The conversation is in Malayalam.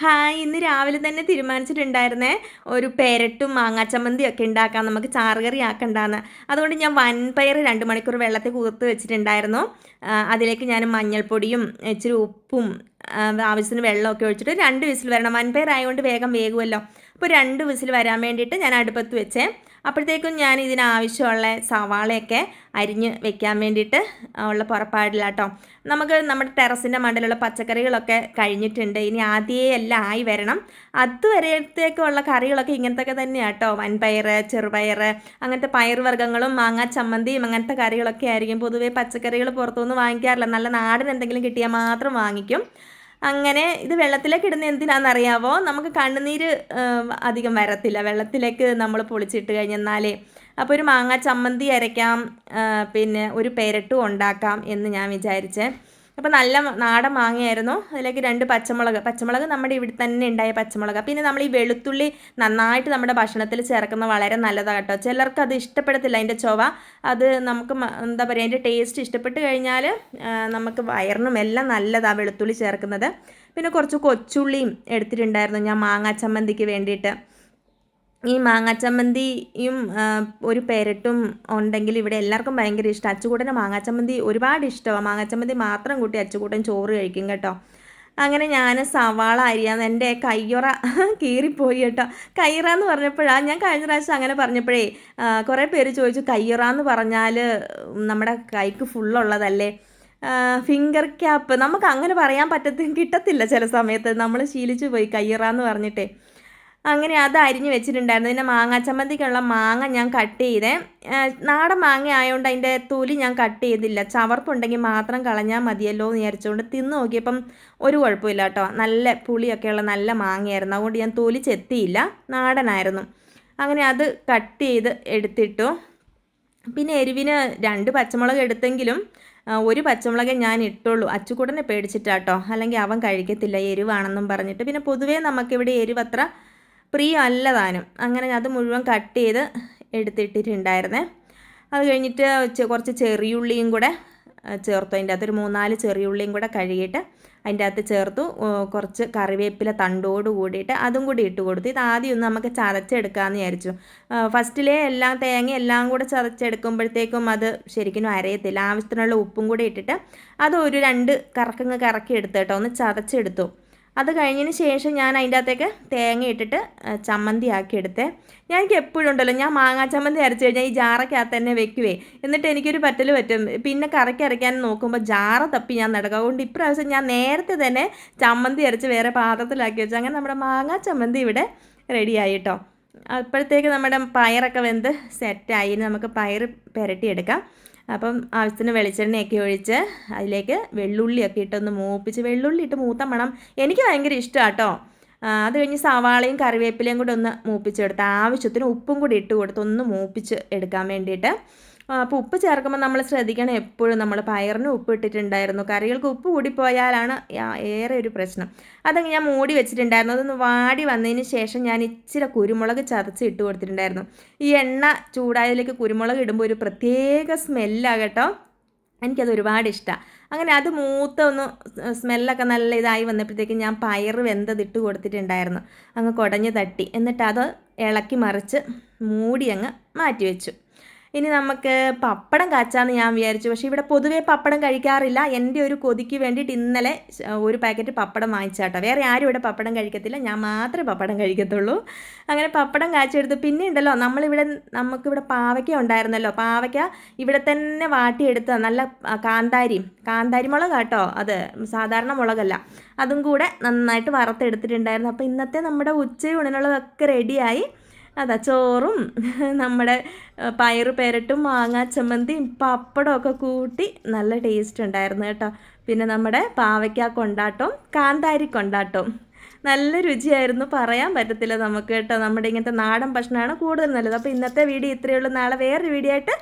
ഹായ് ഇന്ന് രാവിലെ തന്നെ തീരുമാനിച്ചിട്ടുണ്ടായിരുന്നേ ഒരു പെരട്ടും മാങ്ങാച്ചമ്മന്തിയും ഒക്കെ ഉണ്ടാക്കാം നമുക്ക് ചാറുകറി ആക്കണ്ടെന്ന്. അതുകൊണ്ട് ഞാൻ വൻപയർ രണ്ട് മണിക്കൂർ വെള്ളത്തിൽ കുതിർത്ത് വെച്ചിട്ടുണ്ടായിരുന്നു. അതിലേക്ക് ഞാൻ മഞ്ഞൾപ്പൊടിയും ഇച്ചിരി ഉപ്പും ആവശ്യത്തിന് വെള്ളമൊക്കെ ഒഴിച്ചിട്ട് രണ്ട് വിസിൽ വരണം. വൻപയർ ആയതുകൊണ്ട് വേഗം വേകുമല്ലോ. അപ്പോൾ രണ്ട് വിസിൽ വരാൻ വേണ്ടിയിട്ട് ഞാൻ അടുപ്പത്ത് വെച്ചേ. അപ്പോഴത്തേക്കും ഞാൻ ഇതിനാവശ്യമുള്ള സവാളയൊക്കെ അരിഞ്ഞ് വെക്കാൻ വേണ്ടിയിട്ട് ഉള്ള പുറപ്പാടില്ല നമുക്ക് നമ്മുടെ ടെറസിന്റെ മണ്ടലുള്ള പച്ചക്കറികളൊക്കെ കഴിഞ്ഞിട്ടുണ്ട്. ഇനി ആദ്യേ എല്ലാം ആയി വരണം. അതുവരത്തേക്കുള്ള കറികളൊക്കെ ഇങ്ങനത്തെ തന്നെയാണ് കേട്ടോ വൻപയർ ചെറുപയർ അങ്ങനത്തെ പയർ വർഗങ്ങളും മാങ്ങ ചമ്മന്തിയും അങ്ങനത്തെ കറികളൊക്കെ ആയിരിക്കും. പൊതുവേ പച്ചക്കറികൾ പുറത്തുനിന്ന് വാങ്ങിക്കാറില്ല. നല്ല നാടൻ എന്തെങ്കിലും കിട്ടിയാൽ മാത്രം വാങ്ങിക്കും. അങ്ങനെ ഇത് വെള്ളത്തിലേക്ക് ഇടുന്ന എന്തിനാണെന്നറിയാവോ? നമുക്ക് കണ്ണുനീര് അധികം വരത്തില്ല. വെള്ളത്തിലേക്ക് നമ്മൾ പൊളിച്ചിട്ട് കഴിഞ്ഞെന്നാലേ അപ്പോൾ ഒരു മാങ്ങ ചമ്മന്തി അരയ്ക്കാം പിന്നെ ഒരു പേരട്ടും ഉണ്ടാക്കാം എന്ന് ഞാൻ വിചാരിച്ചേ. അപ്പോൾ നല്ല നാടൻ മാങ്ങയായിരുന്നു. അതിലേക്ക് രണ്ട് പച്ചമുളക്. പച്ചമുളക് നമ്മുടെ ഇവിടെ തന്നെ ഉണ്ടായ പച്ചമുളക്. പിന്നെ നമ്മൾ ഈ വെളുത്തുള്ളി നന്നായിട്ട് നമ്മുടെ ഭക്ഷണത്തിൽ ചേർക്കുന്ന വളരെ നല്ലതാണ് കേട്ടോ. ചിലർക്ക് അത് ഇഷ്ടപ്പെടത്തില്ല അതിന്റെ ചൊവ അത് നമുക്ക് എന്താ പറയുക അതിന്റെ ടേസ്റ്റ് ഇഷ്ടപ്പെട്ട് കഴിഞ്ഞാൽ നമുക്ക് വയറിനും എല്ലാം നല്ലതാണ് വെളുത്തുള്ളി ചേർക്കുന്നത്. പിന്നെ കുറച്ച് കൊച്ചുള്ളിയും എടുത്തിട്ടുണ്ടായിരുന്നു ഞാൻ മാങ്ങാ ചമ്മന്തിക്ക് വേണ്ടിയിട്ട്. ഈ മാങ്ങാച്ചമ്മന്തിയും ഒരു പെരട്ടും ഉണ്ടെങ്കിൽ ഇവിടെ എല്ലാവർക്കും ഭയങ്കര ഇഷ്ടം. അച്ചുകൂട്ടന്റെ മാങ്ങാച്ചമ്മന്തി ഒരുപാട് ഇഷ്ടമാണ് മാങ്ങാച്ചമ്മന്തി മാത്രം കൂട്ടി അച്ചുകൂട്ടൻ ചോറ് കഴിക്കും കേട്ടോ. അങ്ങനെ ഞാൻ സവാള അരിയാന്ന് എന്റെ കയ്യുറ കീറിപ്പോയി കേട്ടോ. കയ്യറ എന്ന് പറഞ്ഞപ്പോഴാണ് ഞാൻ കഴിഞ്ഞ പ്രാവശ്യം അങ്ങനെ പറഞ്ഞപ്പോഴേ കുറേ പേര് ചോദിച്ചു കയ്യുറ എന്ന് പറഞ്ഞാൽ നമ്മുടെ കൈക്ക് ഫുള്ളുള്ളതല്ലേ? Finger cap. നമുക്ക് അങ്ങനെ പറയാൻ പറ്റത്തി കിട്ടത്തില്ല ചില സമയത്ത്. നമ്മൾ ശീലിച്ചു പോയി കയ്യുറ എന്ന് പറഞ്ഞിട്ടേ. അങ്ങനെ അത് അരിഞ്ഞ് വെച്ചിട്ടുണ്ടായിരുന്നു. പിന്നെ മാങ്ങ ചമ്മന്തിക്കുള്ള മാങ്ങ ഞാൻ കട്ട് ചെയ്തേ. നാടൻ മാങ്ങ ആയതുകൊണ്ട് അതിന്റെ തൊലി ഞാൻ കട്ട് ചെയ്തില്ല. ചവർപ്പുണ്ടെങ്കിൽ മാത്രം കളഞ്ഞാൽ മതിയല്ലോ എന്ന് വിചാരിച്ചുകൊണ്ട് തിന്ന് നോക്കിയപ്പം ഒരു കുഴപ്പമില്ല കേട്ടോ. നല്ല പുളിയൊക്കെയുള്ള നല്ല മാങ്ങയായിരുന്നു. അതുകൊണ്ട് ഞാൻ തൊലി ചെത്തിയില്ല. നാടനായിരുന്നു. അങ്ങനെ അത് കട്ട് ചെയ്ത് എടുത്തിട്ടു. പിന്നെ എരിവിന് രണ്ട് പച്ചമുളക് എടുത്തെങ്കിലും ഒരു പച്ചമുളകെ ഞാൻ ഇട്ടുള്ളൂ. അച്ചുകൂടനെ പേടിച്ചിട്ടാട്ടോ അല്ലെങ്കിൽ അവൻ കഴിക്കത്തില്ല. എരിവാണെന്നും പറഞ്ഞിട്ട്. പിന്നെ പൊതുവേ നമുക്കിവിടെ എരിവത്ര പ്രിയ അല്ല താനും അങ്ങനെ അത് മുഴുവൻ കട്ട് ചെയ്ത് എടുത്തിട്ടിട്ടുണ്ടായിരുന്നേ. അത് കഴിഞ്ഞിട്ട് കുറച്ച് ചെറിയുള്ളിയും കൂടെ ചേർത്തു. അതിന്റെ അകത്തൊരു മൂന്നാൽ ചെറിയുള്ളിയും കൂടെ കഴുകിയിട്ട് അതിന്റെ അകത്ത് ചേർത്തു. കുറച്ച് കറിവേപ്പില തണ്ടോട് കൂടിയിട്ട് അതും കൂടി ഇട്ട് കൊടുത്തു. ഇത് ആദ്യം ഒന്ന് നമുക്ക് ചതച്ചെടുക്കാമെന്ന് വിചാരിച്ചു. ഫസ്റ്റിലെ എല്ലാം തേങ്ങ എല്ലാം കൂടെ ചതച്ചെടുക്കുമ്പോഴത്തേക്കും അത് ശരിക്കും അരയത്തില്ല. ആവശ്യത്തിനുള്ള ഉപ്പും കൂടി ഇട്ടിട്ട് അത് ഒരു രണ്ട് കറക്കങ്ങ് കറക്കി എടുത്ത് കേട്ടോ. ഒന്ന് ചതച്ചെടുത്തു. അത് കഴിഞ്ഞതിന് ശേഷം ഞാൻ അതിന്റെ അകത്തേക്ക് തേങ്ങ ഇട്ടിട്ട് ചമ്മന്തി ആക്കി എടുത്തേ. ഞാൻ എനിക്ക് എപ്പോഴും ഉണ്ടല്ലോ ഞാൻ മാങ്ങാ ചമ്മന്തി അരച്ച് കഴിഞ്ഞാൽ ഈ ജാറക്കകത്ത് തന്നെ വെക്കുവേ. എന്നിട്ട് എനിക്കൊരു പറ്റൽ പറ്റും. പിന്നെ കറക്കി അരയ്ക്കാൻ നോക്കുമ്പോൾ ജാറ തപ്പി ഞാൻ നടക്കുക അതുകൊണ്ട് ഇപ്രാവശ്യം ഞാൻ നേരത്തെ തന്നെ ചമ്മന്തി അരച്ച് വേറെ പാത്രത്തിലാക്കി വെച്ചു. അങ്ങനെ നമ്മുടെ മാങ്ങാ ചമ്മന്തി ഇവിടെ റെഡിയായി കേട്ടോ അപ്പോഴത്തേക്ക് നമ്മുടെ പയറൊക്കെ വെന്ത് സെറ്റായി നമുക്ക് പയർ പുരട്ടിയെടുക്കാം. അപ്പം ആവശ്യത്തിന് വെളിച്ചെണ്ണയൊക്കെ ഒഴിച്ച് അതിലേക്ക് വെള്ളുള്ളിയൊക്കെ ഇട്ടൊന്ന് മൂപ്പിച്ച് വെള്ളുള്ളി ഇട്ട് മൂത്ത മണം. എനിക്ക് ഭയങ്കര ഇഷ്ടമാണ് കേട്ടോ അത് കഴിഞ്ഞ് സവാളയും കറിവേപ്പിലയും കൂടെ ഒന്ന് മൂപ്പിച്ചെടുത്ത് ആവശ്യത്തിന് ഉപ്പും കൂടി ഇട്ട് കൊടുത്ത് ഒന്ന് മൂപ്പിച്ച് എടുക്കാൻ വേണ്ടിയിട്ട് അപ്പോൾ ഉപ്പ് ചേർക്കുമ്പോൾ നമ്മൾ ശ്രദ്ധിക്കണം. എപ്പോഴും നമ്മൾ പയറിന് ഉപ്പ് ഇട്ടിട്ടുണ്ടായിരുന്നു. കറികൾക്ക് ഉപ്പ് കൂടിപ്പോയാലാണ് ഏറെ ഒരു പ്രശ്നം. അതങ്ങ് ഞാൻ മൂടി വെച്ചിട്ടുണ്ടായിരുന്നു. അതൊന്ന് വാടി വന്നതിന് ശേഷം ഞാൻ ഇച്ചിരി കുരുമുളക് ചതച്ച് ഇട്ട് കൊടുത്തിട്ടുണ്ടായിരുന്നു. ഈ എണ്ണ ചൂടായതിലേക്ക് കുരുമുളക് ഇടുമ്പോൾ ഒരു പ്രത്യേക സ്മെല്ലാണ് കേട്ടോ. എനിക്കത് ഒരുപാട് ഇഷ്ടമാണ് അങ്ങനെ അത് മൂത്ത ഒന്ന് സ്മെല്ലൊക്കെ നല്ല ഇതായി വന്നപ്പോഴത്തേക്ക് ഞാൻ പയർ വെന്തതിട്ട് കൊടുത്തിട്ടുണ്ടായിരുന്നു. അങ്ങ് കുടഞ്ഞ് തട്ടി. എന്നിട്ട് അത് ഇളക്കി മറിച്ച് മൂടി അങ്ങ് മാറ്റി വെച്ചു. ഇനി നമുക്ക് പപ്പടം കാച്ചാന്ന് ഞാൻ വിചാരിച്ചു. പക്ഷേ ഇവിടെ പൊതുവേ പപ്പടം കഴിക്കാറില്ല. എന്റെ ഒരു കൊതിക്ക് വേണ്ടിയിട്ട് ഇന്നലെ ഒരു പാക്കറ്റ് പപ്പടം വാങ്ങിച്ചാട്ടോ. വേറെ ആരും ഇവിടെ പപ്പടം കഴിക്കത്തില്ല. ഞാൻ മാത്രമേ പപ്പടം കഴിക്കത്തുള്ളൂ. അങ്ങനെ പപ്പടം കാച്ചെടുത്ത് പിന്നെ ഉണ്ടല്ലോ നമ്മളിവിടെ നമുക്കിവിടെ പാവയ്ക്ക ഉണ്ടായിരുന്നല്ലോ. പാവയ്ക്ക ഇവിടെ തന്നെ വാട്ടിയെടുത്ത നല്ല കാന്താരി കാന്താരി മുളക് കേട്ടോ അത്. സാധാരണ മുളകല്ല. അതും കൂടെ നന്നായിട്ട് വറുത്തെടുത്തിട്ടുണ്ടായിരുന്നു. അപ്പോൾ ഇന്നത്തെ നമ്മുടെ ഉച്ചയൂണിനുള്ളതൊക്കെ റെഡിയായി. അതാ ചോറും നമ്മുടെ പയറ് പെരട്ടും മാങ്ങാ ചമ്മന്തിയും പപ്പടമൊക്കെ കൂട്ടി നല്ല ടേസ്റ്റ് ഉണ്ടായിരുന്നു കേട്ടോ. പിന്നെ നമ്മുടെ പാവയ്ക്ക കൊണ്ടാട്ടവും കാന്താരി കൊണ്ടാട്ടവും. നല്ല രുചിയായിരുന്നു. പറയാൻ പറ്റത്തില്ല നമുക്ക് കേട്ടോ. നമ്മുടെ ഇങ്ങനത്തെ നാടൻ ഭക്ഷണമാണ് കൂടുതൽ നല്ലത്. അപ്പോൾ ഇന്നത്തെ വീഡിയോ ഇത്രയേ ഉള്ളൂ. നാളെ വേറൊരു വീഡിയോ ആയിട്ട്